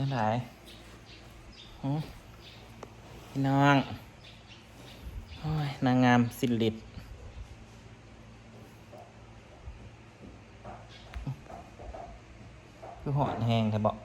นั่นไหนพี่น้องโอ้ยนางงามสิริตคือหอนแหงเธอบอก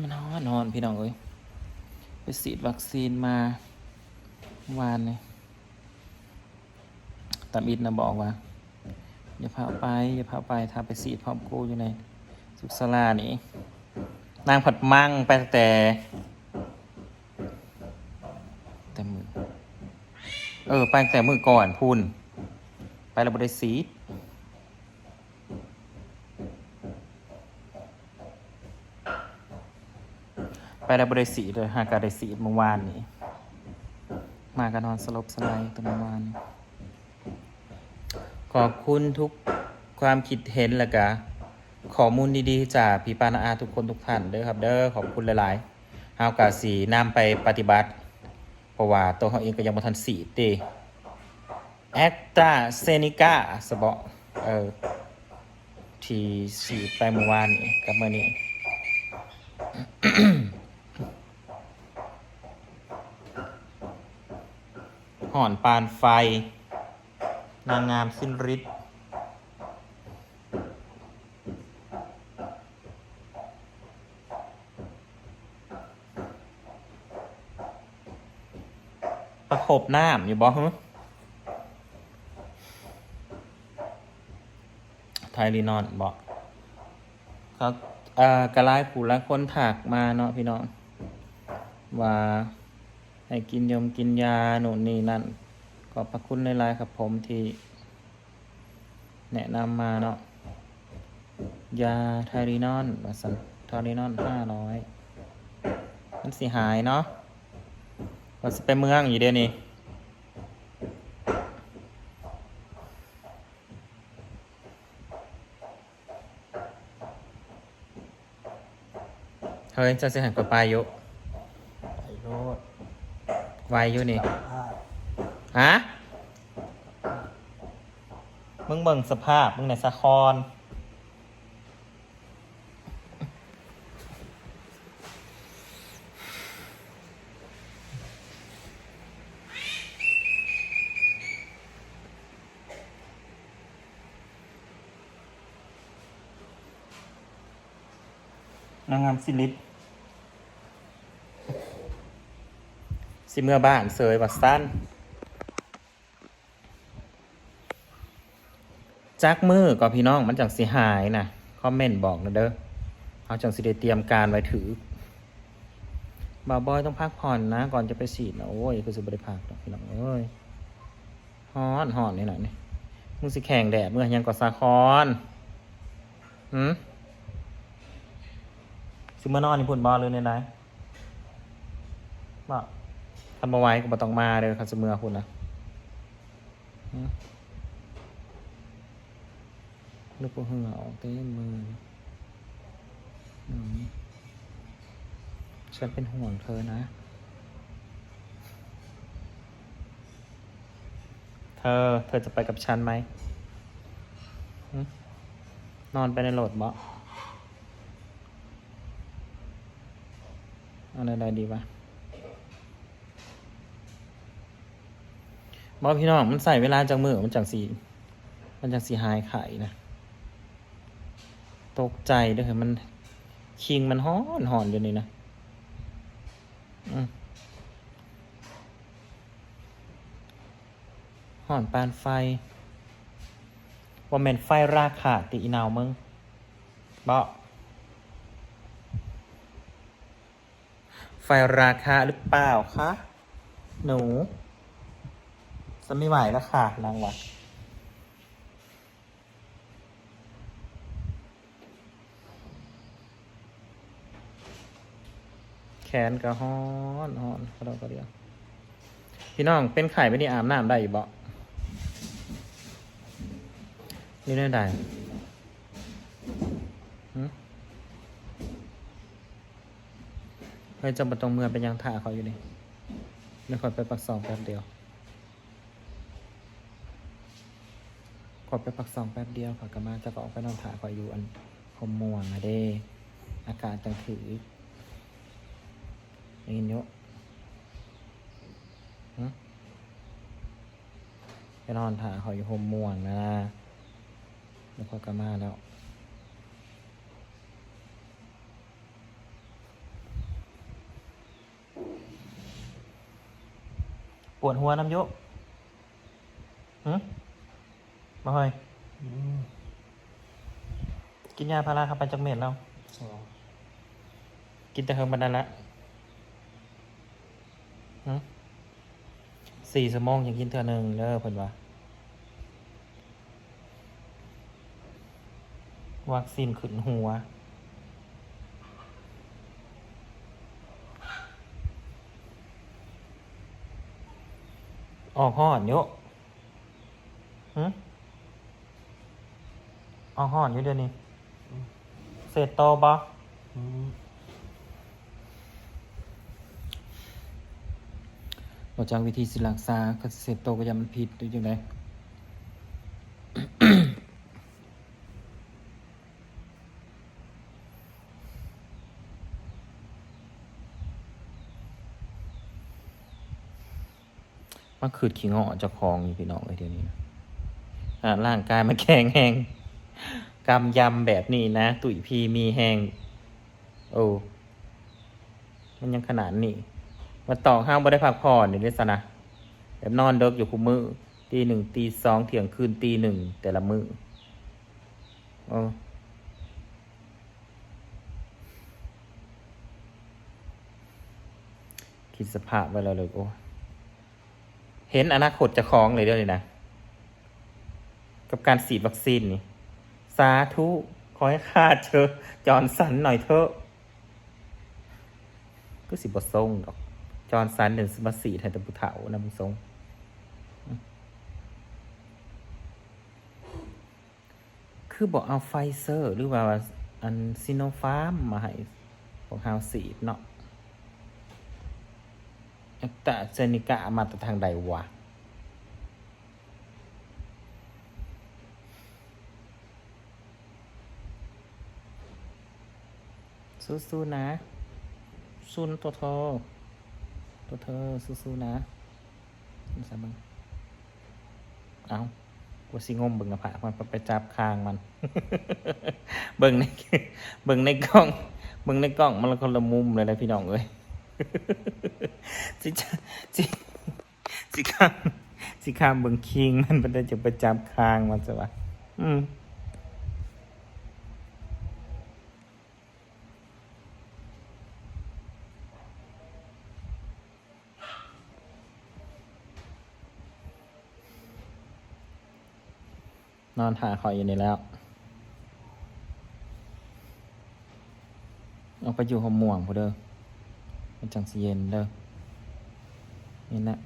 มันนอนนอนพี่น้องเอ้ย ไปฉีดวัคซีนมา วานเนี่ยามอิดนะบอกว่า อย่าพาไป อย่าพาไปถ้าไปสีพร้อมกูอยู่ในสุขศาลานี่ นางผัดมั่งไปแต่แต่มือ เออ ไปแต่มือก่อนพูน ไปแล้วบได้สีไปแล้บได้สีดเลยหากาได้สีเมื่อวานนี้ มากันนอนสลบสลายตอนเมื่อวานนี้ ขอบคุณทุกความคิดเห็นและกะข้อมูลดีๆ จากพี่ปานาอาทุกคนทุกท่านเด้อครับ เด้อขอบคุณหลายๆเฮากะสีนำไปปฏิบัติ เพราะว่าตัวเขาเองก็ยังบ่ทันสีติแอคตาเซนิกาสบเออที่สีไปเมื่อวานนี้กับเมื่อนี้ห่อนปานไฟ นางงามสิ้นฤทธิ์ประคบน้ำอยู่บ่ฮึไทลีนอนบอกเขาเอ่อกระไลผู้ละคนถักมาเนาะพี่น้อง ว่าให้กินยมกินยาโน่นนี่นั่น อบพระคุณหลายๆครับผมที่ แนะนำมาเนาะ ยาไทรีนอนมาสันทอรีนอนห้าร้อยมันสิหายเนาะเราสิไปเมืองอยู่เดี๋ยวนี้เฮ้ยจะสิหันกว่าไปอยู่ไอโรดไวอยู่นี่ภาพ ฮะมึงเบิ่งสภาพ มึงในสะคอนนางงามสิลิปสิเมื่อบ้านเสยวัดสั้น จักมือก็พี่น้องมันจังสิหายนะคอมเมนต์บอกนะเด้อเอาจังสิได้เตรียมการไว้ถือบาวบอยต้องพักผ่อนนะ ก่อนจะไปฉีดนะโอ้ยคือสิบริพักดอกพี่น้องเอ้ยฮ้อนฮ้อนนี่หน่อยนี่มึงสิแข่งแดดเมื่อยังกอสาคอนหืมสิเมื่อนอนนี่พุ่นบอลเลยเนี่ยนะบอกทำมาไว้ก็บ่ต้องมาเด้อคันสิเมื่อพุ่นะ ลูกเหงื่ออกเต็มมือฉันเป็นห่วงเธอนะ เธอ เธอจะไปกับฉันไหมหนอนไปในโหลดบ่เอาอะไรดีวะบอพี่น้องมันใส่เวลาจากมือมันจังสี มันจังสีหายไข่นะ ตกใจด้วยมันคิงมันหอนหอนอยู่นี่นะอืมหอนปานไฟว่าแมนไฟราคาตีนาวมึงบอไฟราคาหรือเปล่าคะ หนู จะไม่ไหวแล้วค่ะนางวะ แขนก็ฮ้อนฮ้อนกระดอกกระเดียว พี่น้องเป็นไข่ไม่ได้อาบน้ำได้อยู่บ่นี่ได้ได้เฮ้ยจะมาตรงเมืองเป็นยังท่าเขาอยู่นี่ไม่ค่อไปปักสองแป๊บเดียว ขอไปพักสองแป๊บเดียวขอกลับมาจะก็ออกไปนอนถ่ายขออยู่อันคมม่วงอะเด้ อากาศจังถือ ได้ยินเยอะหึไปนอนถ่ายขออยู่คมม่วงนะแล้วก็กลับมาแล้ว ปวดหัวน้ำเยอะหึมาเฮ้ยอืมกินยาพาราครับไปจักเม็ดแล้วสองกินแต่เฮิงบันไดละหึ สี่สมองยังกินเท่านึงเด้อเพิ่นว่าวัคซีนขึ้นหัว ออกห่อนเยอะหึออกห่อนอยู่เดี๋ยวนี้ เสร็จโตบ่อื มเราจากวิธีสิรักษาเก็เสพโตก็ยามันผิดหรือยังไงมันขืดขี้งอเจะคลองอยู่พี่น้องเลยเดี๋ยวนี้ร่างกายมันแข็งแหงกำยำแบบนี้นะ ตุ๋ยพีมีแหงโอ้มันยังขนาดนี้ มาต่อห้างบ่ได้พักผ่อนนี่เด้สนะแบบนอนเดิกอยู่คุมือตีหนึ่งตีสองเที่ยงคืนตีหนึ่งแต่ละมืออคิดสภาพไว้แล้วเลยโอ้เห็นอนาคตจะคล้องเลยเด้อนี่นะ กับการฉีดวัคซีนนี่ สาธุขอให้ข้าเจอจอนสันหน่อยเถอะก็สิบทรงดอก จอนสันเดินสมาสีไทยตะบุเถานะมึงทรงคือบอกเอาไฟเซอร์ หรือว่าอันซิโนฟาร์มมาให้พวกเฮาสีเนาะแต่เซนิกามาแต่ทางใดวะสู้ๆนะสู้นะตัวเธอ ตัวเธอสู้ๆนะนี่ซะมึงเอากูสิงมเบิ่งหนะผากมันไปจับคางมัน เบิ่งในเบิ่งในกล้อง เบิ่งในกล้องมันละคนละมุมเลยนะพี่น้องเอ้ยสิจะสิสิข้ามสิข้ามเบิ่งคิงมันมันจะไปจับคางมันจะวะอืม นอนถ่ายคอยอยู่นี่แล้วเอาไปอยู่หอมม่วงพอเด้อมันจังสิเย็นเด้อนี่นะ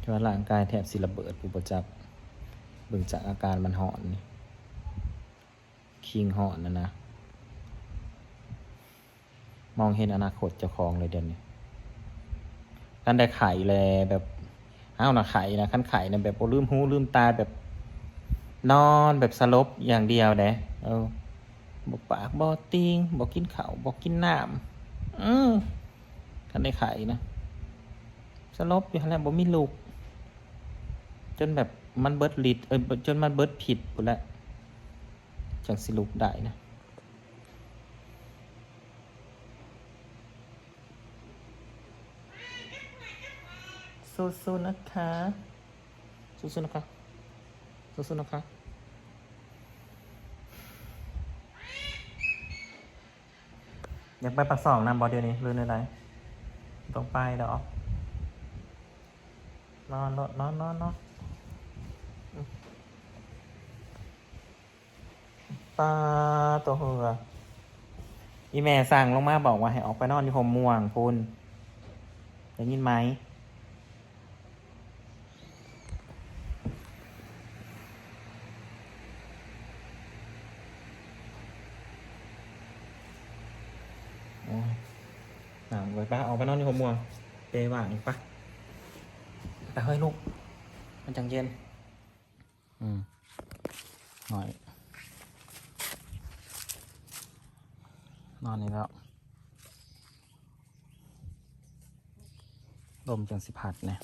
ที่ว่าร่างกายแทบสิระเบิดปุบจับเบิ่งจากอาการมันหอนนี่คิงหอนนะนะ มองเห็นอนาคตเจ้าของเลยเดี๋ยวนี้ท่านได้ไข่แลแบบอ้าวนะไข่นะขั้นไข่นะแบบบ่ลืมหูลืมตาแบบนอนแบบสลบอย่างเดียวเด้เออบอกปากบอกติงบอกกินข้าวบอกกินน้ำอืมท่านได้ไข่นะสลบอยู่หั่นแล้วบ่มีลูก จนแบบมันเบิดลิดเออจนมันเบิดผิดหมดแล้วจังสิลูกได้นะ สู้ๆนะคะสู้ๆนะคะสู้ๆนะคะอยากไปปักสองนำบอเดียวนี้หรือในไรต้องไปดอกนอนนอนนอนนอนอนอืมปลาตัวเหืออีแม่สั่งลงมาบอกว่าให้ออกไปนอนที่โฮมม่วงคุณได้ยินไหม น้ำไว้ปะ ออกไปนอนที่หัวมัวเปว่างอีกปะไปเฮ้ยลูก มันจังเย็น อืมหน่อย นอนนี่แล้วลมจังสิพัดเนี่ย